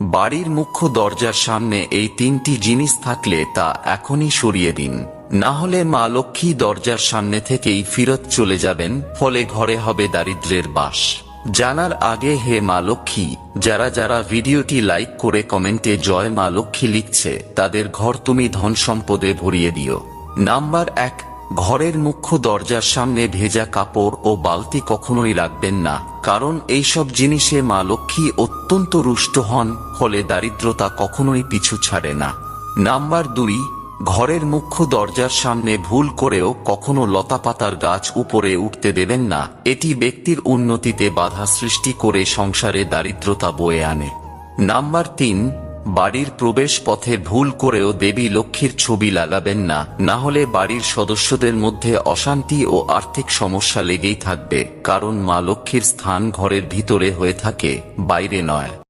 বাড়ির মুখ্য দরজার সামনে এই তিনটি জিনিস থাকলে তা এখনই সরিয়ে দিন। না হলে মা লক্ষ্মী দরজার সামনে থেকেই ফিরত চলে যাবেন, ফলে ঘরে হবে দারিদ্র্যের বাস। জানার আগে হে মা লক্ষ্মী, যারা যারা ভিডিওটি লাইক করে কমেন্টে জয় মা লক্ষ্মী লিখছে, তাদের ঘর তুমি ধন সম্পদে ভরিয়ে দিও। নাম্বার এক ঘরের মুখ্য দরজার সামনে ভেজা কাপড় ও বালতি কখনোই রাখবেন না, কারণ এইসব জিনিসে মা লক্ষ্মী অত্যন্ত রুষ্ট হন, ফলে দারিদ্রতা কখনোই পিছু ছাড়ে না। নাম্বার দুই, ঘরের মুখ্য দরজার সামনে ভুল করেও কখনো লতাপাতার গাছ উপরে উঠতে দেবেন না, এটি ব্যক্তির উন্নতিতে বাধা সৃষ্টি করে সংসারে দারিদ্রতা বয়ে আনে। নাম্বার তিন বাড়ির প্রবেশ পথে ভুল করেও দেবী লক্ষ্মীর ছবি লাগাবেন না না হলে বাড়ির সদস্যদের মধ্যে অশান্তি ও আর্থিক সমস্যা লেগেই থাকবে, কারণ মা লক্ষ্মীর স্থান ঘরের ভিতরে হয়ে থাকে, বাইরে নয়।